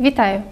Вітаю!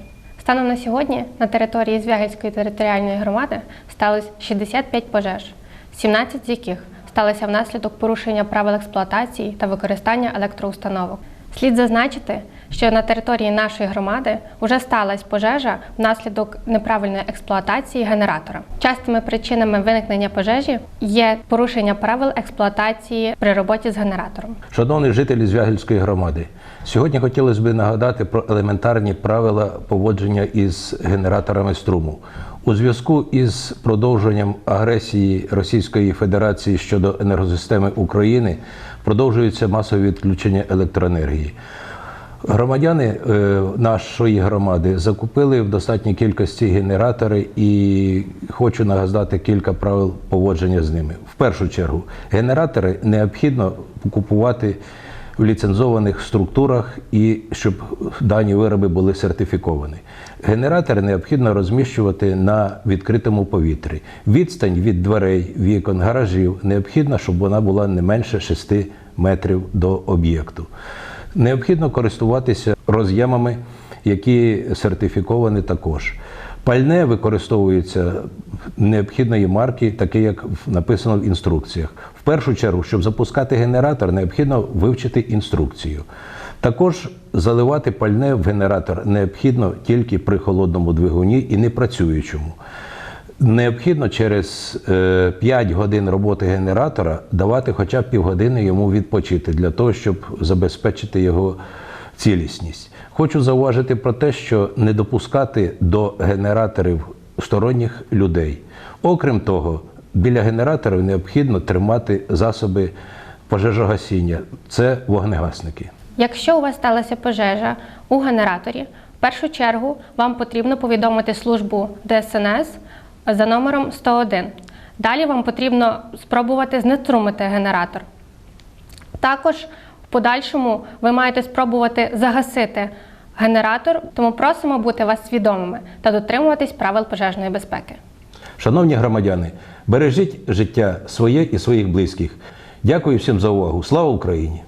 Станом на сьогодні на території Звягельської територіальної громади сталося 65 пожеж, 17 з яких сталися внаслідок порушення правил експлуатації та використання електроустановок. Слід зазначити, що на території нашої громади вже сталася пожежа внаслідок неправильної експлуатації генератора. Частими причинами виникнення пожежі є порушення правил експлуатації при роботі з генератором. Шановні жителі Звягельської громади, сьогодні хотілося б нагадати про елементарні правила поводження із генераторами струму. У зв'язку із продовженням агресії Російської Федерації щодо енергосистеми України продовжуються масові відключення електроенергії. Громадяни е, нашої громади закупили в достатній кількості генератори і хочу нагадати кілька правил поводження з ними. В першу чергу, генератори необхідно купувати в ліцензованих структурах і щоб дані вироби були сертифіковані. Генератори необхідно розміщувати на відкритому повітрі. Відстань від дверей, вікон, гаражів необхідно, щоб вона була не менше 6 метрів до об'єкту. Необхідно користуватися роз'ємами, які сертифіковані також. Пальне використовується необхідної марки, таке як написано в інструкціях. В першу чергу, щоб запускати генератор, необхідно вивчити інструкцію. Також заливати пальне в генератор необхідно тільки при холодному двигуні і не працюючому. Необхідно через е, 5 годин роботи генератора давати хоча б півгодини йому відпочити для того, щоб забезпечити його цілісність. Хочу зауважити про те, що не допускати до генераторів сторонніх людей. Окрім того, біля генераторів необхідно тримати засоби пожежогасіння. Це вогнегасники. Якщо у вас сталася пожежа у генераторі, в першу чергу вам потрібно повідомити службу ДСНС за номером 101. Далі вам потрібно спробувати знеструмити генератор. Також подальшому ви маєте спробувати загасити генератор, тому просимо бути вас свідомими та дотримуватись правил пожежної безпеки. Шановні громадяни, бережіть життя своє і своїх близьких. Дякую всім за увагу. Слава Україні!